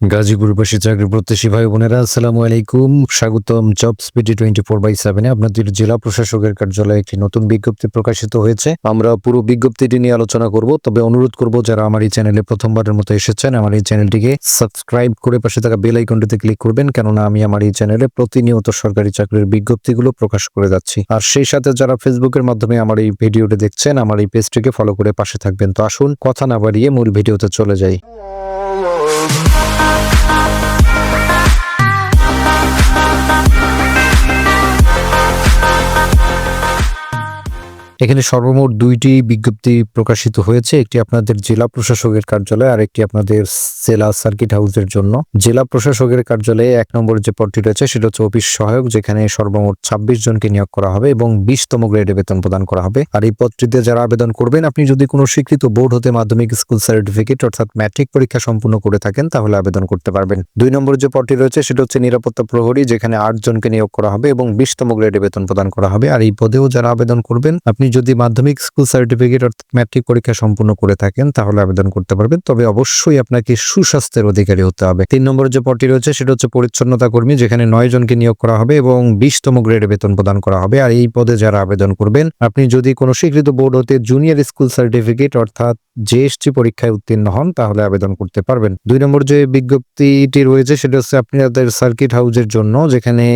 গাজীপুরবাসী চাকরি প্রত্যাশী ভাই বোনেরা, আসসালামু আলাইকুম। স্বাগতম job speedy twenty four by সেভেনে আপনাদের জেলা প্রশাসকের কার্যালয়ে একটি নতুন বিজ্ঞপ্তি প্রকাশিত হয়েছে। আমরা পুরো বিজ্ঞপ্তিটি নিয়ে আলোচনা করব, তবে অনুরোধ করব, যারা আমার এই চ্যানেলে প্রথমবারের মতো এসেছেন, আমার এই চ্যানেলটিকে সাবস্ক্রাইব করে পাশে থাকা বেল আইকনটিতে ক্লিক করবেন, কেননা আমি আমার এই চ্যানেলে প্রতিনিয়ত সরকারি চাকরির বিজ্ঞপ্তিগুলো প্রকাশ করে যাচ্ছি। আর সেই সাথে যারা ফেসবুকের মাধ্যমে আমার এই ভিডিওটি দেখছেন, আমার এই পেজটিকে ফলো করে পাশে থাকবেন। তো আসুন, কথা না বাড়িয়ে মূল ভিডিওতে চলে যাই। এখানে সর্বমোট দুইটি বিজ্ঞপ্তি প্রকাশিত হয়েছে। একটি আপনাদের জেলা প্রশাসকের কার্যালয় আর একটি আপনাদের জেলা সার্কিট হাউসের জন্য। জেলা প্রশাসকের কার্যালয়ে এক নম্বর যে পদটি রয়েছে, সেটা হচ্ছে অফিস সহায়ক, যেখানে সর্বমোট ছাব্বিশ জনকে নিয়োগ করা হবে এবং বিশতম গ্রেডে বেতন প্রদান করা হবে। আর এই পদটিতে যারা আবেদন করবেন, আপনি যদি কোনো স্বীকৃত বোর্ড হতে মাধ্যমিক স্কুল সার্টিফিকেট, অর্থাৎ ম্যাট্রিক পরীক্ষা সম্পূর্ণ করে থাকেন, তাহলে আবেদন করতে পারবেন। দুই নম্বর যে পদটি রয়েছে, সেটা হচ্ছে নিরাপত্তা প্রহরী, যেখানে আট জনকে নিয়োগ করা হবে এবং বিশতম গ্রেডে বেতন প্রদান করা হবে। আর এই পদেও যারা আবেদন করবেন, আপনি যদি মাধ্যমিক স্কুল সার্টিফিকেট অর্থাৎ ম্যাট্রিক পরীক্ষা সম্পূর্ণ করে থাকেন, তাহলে আবেদন করতে পারবেন। তবে অবশ্যই আপনাকে সুস্বাস্থ্যের অধিকারী হতে হবে। তিন নম্বর যে পদটি রয়েছে, সেটা হচ্ছে পরিচ্ছন্নতা কর্মী, যেখানে নয় জনকে নিয়োগ করা হবে এবং বিশতম গ্রেডে বেতন প্রদান করা হবে। আর এই পদে যারা আবেদন করবেন, আপনি যদি কোনো স্বীকৃত বোর্ড হতে জুনিয়র স্কুল সার্টিফিকেট অর্থাৎ জিএসটি পরীক্ষায় উত্তীর্ণ হন, তাহলে আবেদন করতে পারবেন। দুই নম্বর যে বিজ্ঞপ্তিটি রয়েছে, সেটা হচ্ছে আপনাদের সার্কিট হাউসের জন্য, যেখানে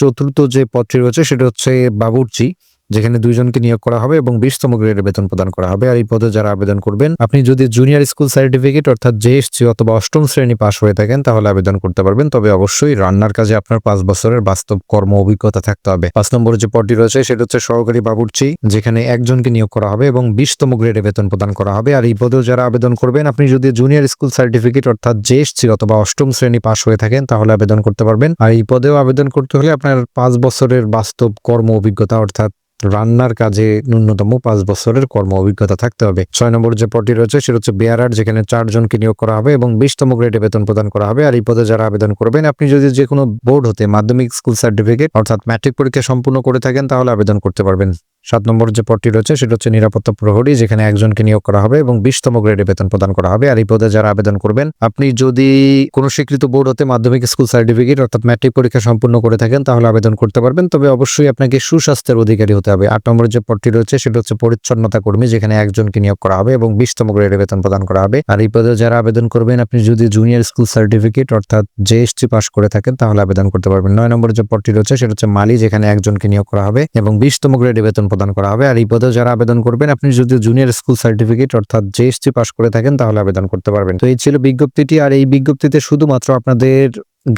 চতুর্থ যে পদটি রয়েছে, সেটা হচ্ছে বাবুর্চি। যেখানে দুইজনকে নিয়োগ করা হবে এবং বিশতম গ্রেডের বেতন প্রদান করা হবে। আর এই পদে যারা আবেদন করবেন, আপনি যদি জুনিয়র স্কুল সার্টিফিকেট অর্থাৎ জেএসসি অথবা অষ্টম শ্রেণি পাশ হয়ে থাকেন, তাহলে আবেদন করতে পারবেন। তবে অবশ্যই রান্নার কাজে আপনার পাঁচ বছরের বাস্তব কর্ম অভিজ্ঞতা থাকতে হবে। পাঁচ নম্বর যে পদটি রয়েছে, সেটা হচ্ছে সহকারী বাবুর্চি, যেখানে একজনকে নিয়োগ করা হবে এবং বিশতম গ্রেডে বেতন প্রদান করা হবে। আর এই পদেও যারা আবেদন করবেন, আপনি যদি জুনিয়র স্কুল সার্টিফিকেট অর্থাৎ জেএসসি অথবা অষ্টম শ্রেণি পাশ হয়ে থাকেন, তাহলে আবেদন করতে পারবেন। আর এই পদেও আবেদন করতে হলে আপনার পাঁচ বছরের বাস্তব কর্ম অভিজ্ঞতা অর্থাৎ রান্নার কাজে ন্যূনতম পাঁচ বছরের কর্ম অভিজ্ঞতা থাকতে হবে। ছয় নম্বর যে পদটি রয়েছে, সেটা হচ্ছে বেয়ারার, যেখানে চারজনকে নিয়োগ করা হবে এবং বিশতম গ্রেডে বেতন প্রদান করা হবে। আর এই পদে যারা আবেদন করবেন, আপনি যদি যে কোনো বোর্ড হতে মাধ্যমিক স্কুল সার্টিফিকেট, অর্থাৎ ম্যাট্রিক পরীক্ষা সম্পূর্ণ করে থাকেন, তাহলে আবেদন করতে পারবেন। সাত নম্বর যে পদটি রয়েছে, সেটা হচ্ছে নিরাপত্তা প্রহরী, যেখানে একজনকে নিয়োগ করা হবে এবং বিশতম গ্রেডে বেতন প্রদান করা হবে। আর এই পদে যারা আবেদন করবেন, আপনি যদি কোনো স্বীকৃত বোর্ড হতে মাধ্যমিক স্কুল সার্টিফিকেট, অর্থাৎ ম্যাট্রিক পরীক্ষা সম্পূর্ণ করে থাকেন, তাহলে আবেদন করতে পারবেন। তবে অবশ্যই আপনাকে সুস্বাস্থ্যের অধিকারী হতে হবে। আট নম্বর যে পদটি রয়েছে, সেটা হচ্ছে পরিচ্ছন্নতা কর্মী, যেখানে একজনকে নিয়োগ করা হবে এবং বিশতম গ্রেডে বেতন প্রদান করা হবে। আর এই পদে যারা আবেদন করবেন, আপনি যদি জুনিয়র স্কুল সার্টিফিকেট অর্থাৎ জেএসটি পাস করে থাকেন, তাহলে আবেদন করতে পারবেন। নয় নম্বর যে পদটি রয়েছে, সেটা হচ্ছে মালি, যেখানে একজনকে নিয়োগ করা হবে এবং বিশতম গ্রেডে বেতন প্রদান করা হবে। আর এই পদে যারা আবেদন করবেন, আপনি যদি জুনিয়র স্কুল সার্টিফিকেট অর্থাৎ জেএসটি পাস করে থাকেন, তাহলে আবেদন করতে পারবেন। তো এই ছিল বিজ্ঞপ্তিটি। আর এই বিজ্ঞপ্তিতে শুধুমাত্র আপনাদের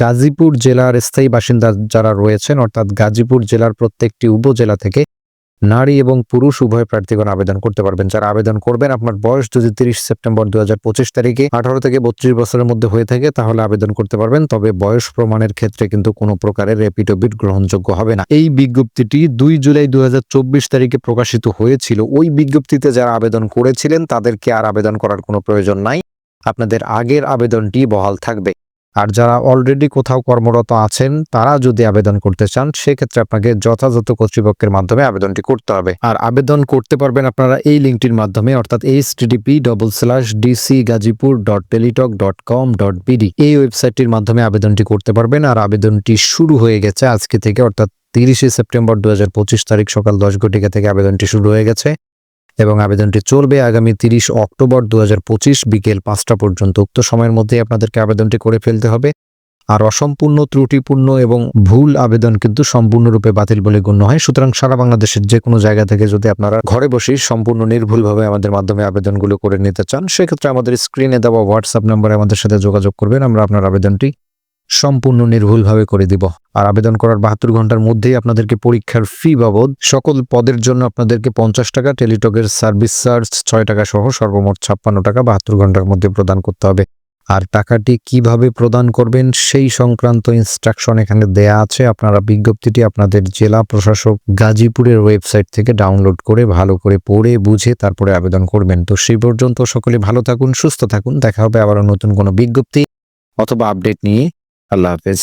গাজীপুর জেলার স্থায়ী বাসিন্দা যারা রয়েছেন, অর্থাৎ গাজীপুর জেলার প্রত্যেকটি উপজেলা থেকে নারী এবং পুরুষ উভয় প্রার্থীগণ আবেদন করতে পারবেন। যারা আবেদন করবেন, আপনার বয়স যদি তিরিশ সেপ্টেম্বর দু হাজার পঁচিশ তারিখে আঠারো থেকে বত্রিশ বছরের মধ্যে হয়ে থাকে, তাহলে আবেদন করতে পারবেন। তবে বয়স প্রমাণের ক্ষেত্রে কিন্তু কোনো প্রকারের রেপিটোবিট গ্রহণযোগ্য হবে না। এই বিজ্ঞপ্তিটি দুই জুলাই দু হাজার চব্বিশ তারিখে প্রকাশিত হয়েছিল। ওই বিজ্ঞপ্তিতে যারা আবেদন করেছিলেন, তাদেরকে আর আবেদন করার কোনো প্রয়োজন নাই। আপনাদের আগের আবেদনটি বহাল থাকবে। আর যারা অলরেডি কোথাও কর্মরত আছেন, তারা যদি আবেদন করতে চান, সেক্ষেত্রে আপনাকে যথাযথ কর্তৃপক্ষের মাধ্যমে আবেদনটি করতে হবে। আর আবেদন করতে পারবেন আপনারা এই লিঙ্কটির মাধ্যমে, অর্থাৎ H TDP double slash DC Gazipur dot Teletalk dot com dot BD এই ওয়েবসাইটটির মাধ্যমে আবেদনটি করতে পারবেন আর আবেদনটি শুরু হয়ে গেছে আজকে থেকে, অর্থাৎ তিরিশে সেপ্টেম্বর দুই হাজার পঁচিশ তারিখ সকাল দশ ঘটিকা থেকে আবেদনটি শুরু হয়ে গেছে। এবং আবেদনটি চলবে আগামী তিরিশ অক্টোবর দু হাজার পঁচিশ বিকেল পাঁচটা পর্যন্ত। উক্ত সময়ের মধ্যে আপনাদেরকে আবেদনটি করে ফেলতে হবে। আর অসম্পূর্ণ, ত্রুটিপূর্ণ এবং ভুল আবেদন কিন্তু সম্পূর্ণরূপে বাতিল বলে গণ্য হয়। সুতরাং সারা বাংলাদেশের যে কোনো জায়গা থেকে যদি আপনারা ঘরে বসেই সম্পূর্ণ নির্ভুলভাবে আমাদের মাধ্যমে আবেদনগুলো করে নিতে চান, সেক্ষেত্রে আমাদের স্ক্রিনে দেওয়া হোয়াটসঅ্যাপ নম্বরে আমাদের সাথে যোগাযোগ করবেন। আমরা আপনার আবেদনটি সম্পূর্ণ নির্ভুলভাবে করে দিব। আর আবেদন করার বাহাত্তর ঘণ্টার মধ্যেই আপনাদেরকে পরীক্ষার ফি বাবদ সকল পদের জন্য আপনাদেরকে পঞ্চাশ টাকা, টেলিটকের সার্ভিস চার্জ ছয় টাকা সহ সর্বমোট ছাপ্পান্ন টাকা বাহাত্তর ঘণ্টার মধ্যে প্রদান করতে হবে। আর টাকাটি কীভাবে প্রদান করবেন সেই সংক্রান্ত ইনস্ট্রাকশন এখানে দেয়া আছে। আপনারা বিজ্ঞপ্তিটি আপনাদের জেলা প্রশাসক গাজীপুরের ওয়েবসাইট থেকে ডাউনলোড করে ভালো করে পড়ে, বুঝে তারপরে আবেদন করবেন। তো সেই পর্যন্ত সকলে ভালো থাকুন, সুস্থ থাকুন। দেখা হবে আবার নতুন কোনো বিজ্ঞপ্তি অথবা আপডেট নিয়ে। আল্লাহ হাফেজ